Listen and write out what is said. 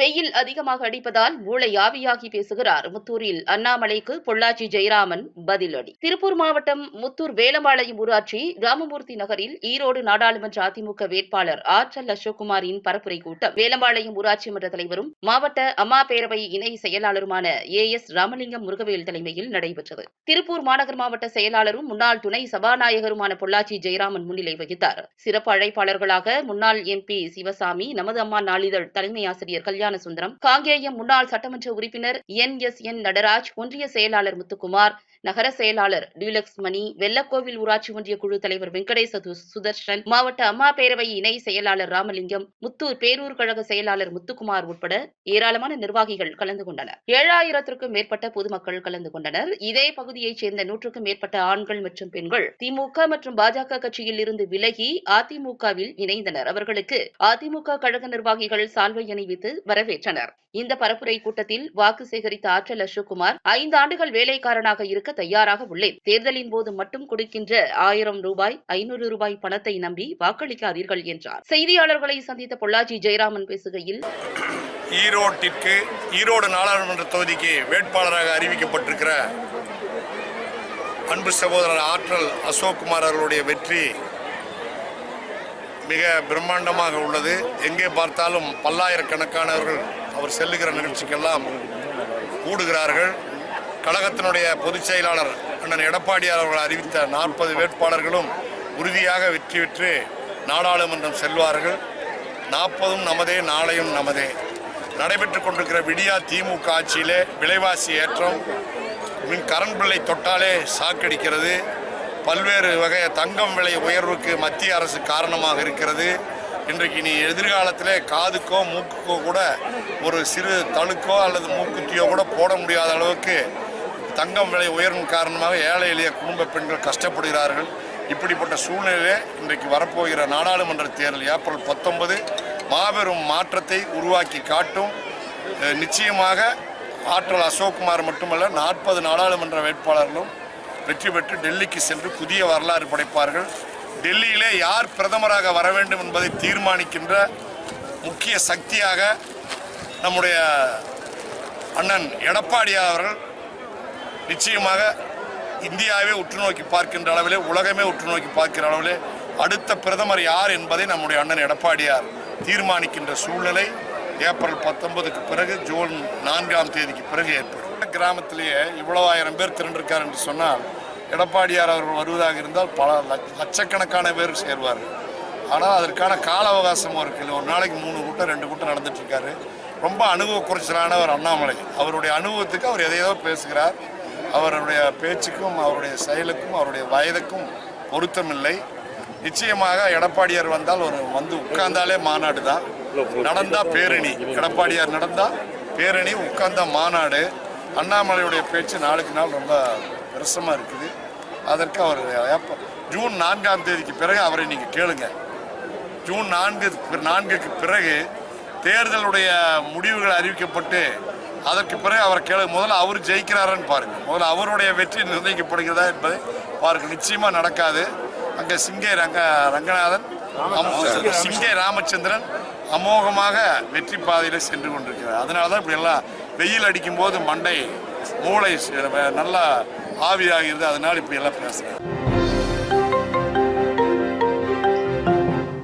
வெயில் அதிகமாக அடிப்பதால் மூளை ஆவியாகி பேசுகிறார் முத்தூரில் அண்ணாமலைக்கு பொள்ளாச்சி ஜெயராமன் பதிலடி. திருப்பூர் மாவட்டம் முத்தூர் வேலம்பாளையம் ஊராட்சி ராமமூர்த்தி நகரில் ஈரோடு நாடாளுமன்ற அதிமுக வேட்பாளர் ஆற்றல் அசோக்குமாரின் பரப்புரை கூட்டம். வேலம்பாளையம் ஊராட்சி மன்ற தலைவரும் மாவட்ட அம்மா பேரவை இணை செயலாளருமான ஏ எஸ் ராமலிங்கம் முருகவேல் தலைமையில் நடைபெற்றது. திருப்பூர் மாநகர் மாவட்ட செயலாளரும் முன்னாள் துணை சபாநாயகருமான பொள்ளாச்சி ஜெயராமன் முன்னிலை வகித்தார். சிறப்பு அழைப்பாளர்களாக முன்னாள் எம்பி சிவசாமி நமது அம்மா நாளிதழ் தலைமை ஆசிரியர் கல்யாண சுந்தரம். காங்கேயம் முன்னாள் சட்டமன்ற உறுப்பினர் என் எஸ் என் நடராஜ் ஒன்றிய செயலாளர் முத்துக்குமார் நகர செயலாளர் டியூலக்ஸ் மணி வெள்ளக்கோவில் ஊராட்சி ஒன்றிய குழு தலைவர் வெங்கடேசது சுதர்ஷன் மாவட்ட அம்மா பேரவை இணை செயலாளர் ராமலிங்கம் முத்தூர் பேரூர் கழக செயலாளர் முத்துக்குமார் உட்பட ஏராளமான நிர்வாகிகள் கலந்து கொண்டனர். ஏழாயிரத்திற்கும் மேற்பட்ட பொதுமக்கள் கலந்து கொண்டனர். இதே பகுதியைச் சேர்ந்த நூற்றுக்கும் மேற்பட்ட ஆண்கள் மற்றும் பெண்கள் திமுக மற்றும் பாஜக கட்சியில் இருந்து விலகி அதிமுகவில் இணைந்தனர். அவர்களுக்கு அதிமுக கழக நிர்வாகிகள் சால்வை அணிவித்து வரவேற்றனர். இந்த பரப்புரை கூட்டத்தில் வாக்கு சேகரித்த ஆற்றல் அசோக்குமார் ஐந்து ஆண்டுகள் வேலைக்காரனாக இருக்க தயாராக உள்ளேன். தேர்தலின் போது மட்டும் கொடுக்கின்ற ஆயிரம் ரூபாய் ஐநூறு ரூபாய் பணத்தை நம்பி வாக்களிக்காதீர்கள் என்றார். செய்தியாளர்களை சந்தித்த பொள்ளாச்சி ஜெயராமன் பேசுகையில் ஈரோட்டிற்கு ஈரோடு நாடாளுமன்ற தொகுதிக்கு வேட்பாளராக அறிவிக்கப்பட்டிருக்கிற அன்பு சகோதரர் ஆற்றல் அசோக்குமார் அவர்களுடைய வெற்றி மிக பிரம்மாண்டமாக உள்ளது. எங்கே பார்த்தாலும் பல்லாயிரக்கணக்கானவர்கள் அவர் செல்லுகிற நிகழ்ச்சிக்கெல்லாம் கூடுகிறார்கள். கழகத்தினுடைய பொதுச் செயலாளர் அண்ணன் எடப்பாடியார் அவர்கள் அறிவித்த நாற்பது வேட்பாளர்களும் உறுதியாக வெற்றி பெற்று நாடாளுமன்றம் செல்வார்கள். நாற்பதும் நமதே நாளையும் நமதே. நடைபெற்றுக் கொண்டிருக்கிற விடியா திமுக ஆட்சியிலே விலைவாசி ஏற்றம் மின் கரண்ட் பில்லை தொட்டாலே சாக்கடிக்கிறது. பல்வேறு வகை தங்கம் விலை உயர்வுக்கு மத்திய அரசு காரணமாக இருக்கிறது. இன்றைக்கு நீ எதிர்காலத்தில் காதுக்கோ மூக்குக்கோ கூட ஒரு சிறு தழுக்கோ அல்லது மூக்குத்தியோ கூட போட முடியாத அளவுக்கு தங்கம் விலை உயர்வின் காரணமாக ஏழை எளிய குடும்ப பெண்கள் கஷ்டப்படுகிறார்கள். இப்படிப்பட்ட சூழ்நிலையிலே இன்றைக்கு வரப்போகிற நாடாளுமன்ற தேர்தல் ஏப்ரல் பத்தொன்பது மாபெரும் மாற்றத்தை உருவாக்கி காட்டும். நிச்சயமாக ஆற்றல் அசோக்குமார் மட்டுமல்ல நாற்பது நாடாளுமன்ற வேட்பாளர்களும் வெற்றி பெற்று டெல்லிக்கு சென்று புதிய வரலாறு படைப்பார்கள். டெல்லியிலே யார் பிரதமராக வர வேண்டும் என்பதை தீர்மானிக்கின்ற முக்கிய சக்தியாக நம்முடைய அண்ணன் எடப்பாடி அவர்கள் நிச்சயமாக இந்தியாவே உற்று நோக்கி பார்க்கின்ற அளவிலே உலகமே உற்று நோக்கி பார்க்கிற அளவிலே அடுத்த பிரதமர் யார் என்பதை நம்முடைய அண்ணன் எடப்பாடியார் தீர்மானிக்கின்ற சூழ்நிலை ஏப்ரல் பத்தொன்பதுக்கு பிறகு ஜூன் நான்காம் தேதிக்கு பிறகு ஏற்படும். கிராமத்திலேயே இவ்வளவு ஆயிரம் பேர் திரண்டிருக்கார் என்று சொன்னால் எடப்பாடியார் அவர்கள் வருவதாக இருந்தால் பல லட்ச- லட்சக்கணக்கான பேர் சேர்வார்கள். ஆனால் அதற்கான கால அவகாசமும் இருக்குது ஒரு நாளைக்கு மூணு கூட்டம் ரெண்டு கூட்டம் நடந்துட்டு இருக்காரு. ரொம்ப அனுபவ குறைச்சலான ஒரு அண்ணாமலை. அவருடைய அனுபவத்துக்கு அவர் எதையோ பேசுகிறார். அவருடைய பேச்சுக்கும் அவருடைய செயலுக்கும் அவருடைய வயதுக்கும் பொருத்தமில்லை. நிச்சயமாக எடப்பாடியார் வந்தால் ஒரு வந்து உட்கார்ந்தாலே மாநாடு தான். நடந்தா பேரணி. எடப்பாடியார் நடந்தா பேரணி உட்கார்ந்தா மாநாடு. அண்ணாமலையுடைய பேச்சு நாளுக்கு நாள் ரொம்ப பிரசமாக இருக்குது. அதற்கு அவர் ஜூன் நான்காம் தேதிக்கு பிறகு அவரை நீங்கள் கேளுங்க. ஜூன் நான்கு நான்குக்கு பிறகு தேர்தலுடைய முடிவுகள் அறிவிக்கப்பட்டு அதற்கு பிறகு அவரை கேளு முதல்ல அவர் ஜெயிக்கிறாரான்னு பாருங்க. முதல்ல அவருடைய வெற்றி நிர்ணயிக்கப்படுகிறதா என்பதை பாருங்க. நிச்சயமா நடக்காது. அங்கே சிங்கை ரங்க ரங்கநாதன் சிங்கை ராமச்சந்திரன் அமோகமாக வெற்றி பாதையில் சென்று கொண்டிருக்கிறார். அதனால தான் இப்படி எல்லாம் வெயில் அடிக்கும் போது மண்டை மூளை நல்லா ஆவியாகிறது. அதனால இப்படி எல்லாம் பேசுகிறேன்